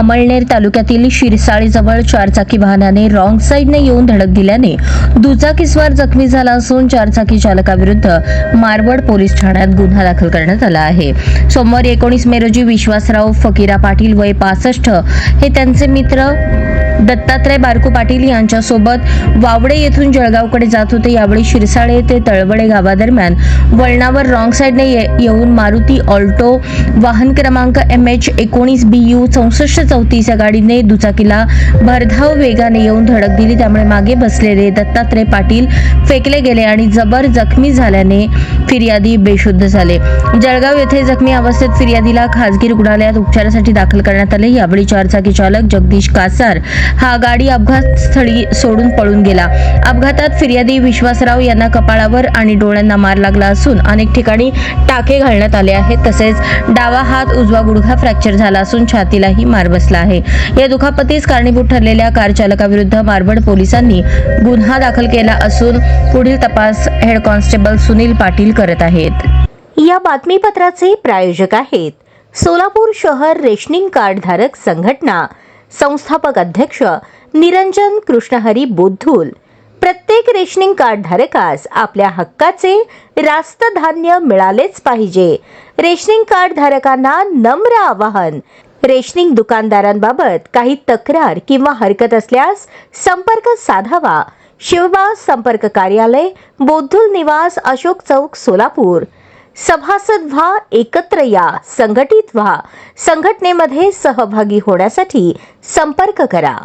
अमळनेर तालुक्यातील शिरसाळीजवळ चारचाकी वाहनाने रॉंग साईडने येऊन धडक दिल्याने दुचाकीस्वार जखमी झाला असून चारचाकी चालकाविरुद्ध मारवड पोलीस ठाण्यात गुन्हा दाखल करण्यात आला आहे. सोमवारी एकोणीस मे रोजी विश्वासराव फकीरा पाटील वय पासष्ट हे त्यांचे मित्र दत्तात्रय बारकू पाटील यांच्यासोबत वावडे येथून जळगावकडे जात होते. यावेळी शिरसाळे ते तळवडे गावादरम्यान वळणावर रॉंग साईडने ये- येऊन मारुती ऑल्टो वाहन क्रमांक एम एच एकोणीस बी यू चौसष्ट चौतीस या गाडीने दुचाकीला भरधाव वेगाने येऊन धडक दिली. त्यामुळे मागे बसलेले दत्तात्रय पाटील फेकले गेले आणि जबर जखमी झाल्याने फिर्यादी बेशुद्ध झाले. जळगाव येथे जखमी अवस्थेत फिर्यादीला खासगी रुग्णालयात उपचारासाठी दाखल करण्यात आले. यावेळी चारचाकी चालक जगदीश कासार हा गाडी अपघात स्थळी सोडून पळून गेला. अपघातात फिर्यादी विश्वासराव यांना कपाळावर आणि डोळ्यांना मार लागला असून अनेक ठिकाणी टाके घालण्यात आले आहेत. तसेच डावा हात उजवा गुडघा फ्रॅक्चर झाला असून छातीलाही मार बसला आहे. या दुखापतीस कारणीभूत ठरलेल्या कार चालकाविरुद्ध मारबड पोलिसांनी गुन्हा दाखल केला असून पुढील तपास हेड कॉन्स्टेबल सुनील पाटील करत आहेत. या बातमीपत्राचे प्रायोजक आहेत. सोलापूर शहर रेशनिंग कार्ड धारक संघटना संस्थापक अध्यक्ष निरंजन कृष्णहरी बोद्धूल. प्रत्येक रेशनिंग कार्ड धारकास आपल्या हक्काचे रास्त धान्य मिळालेच पाहिजे. रेशनिंग कार्ड धारकांना नम्र आवाहन. रेशनिंग दुकानदारांबाबत काही तक्रार किंवा हरकत असल्यास संपर्क साधावा. शिवबा संपर्क कार्यालय बोद्धुल निवास अशोक चौक सोलापूर. सभासद व्हा एकत्र या संघटित व्हा. संघटनेमध्ये सहभागी होण्यासाठी संपर्क करा.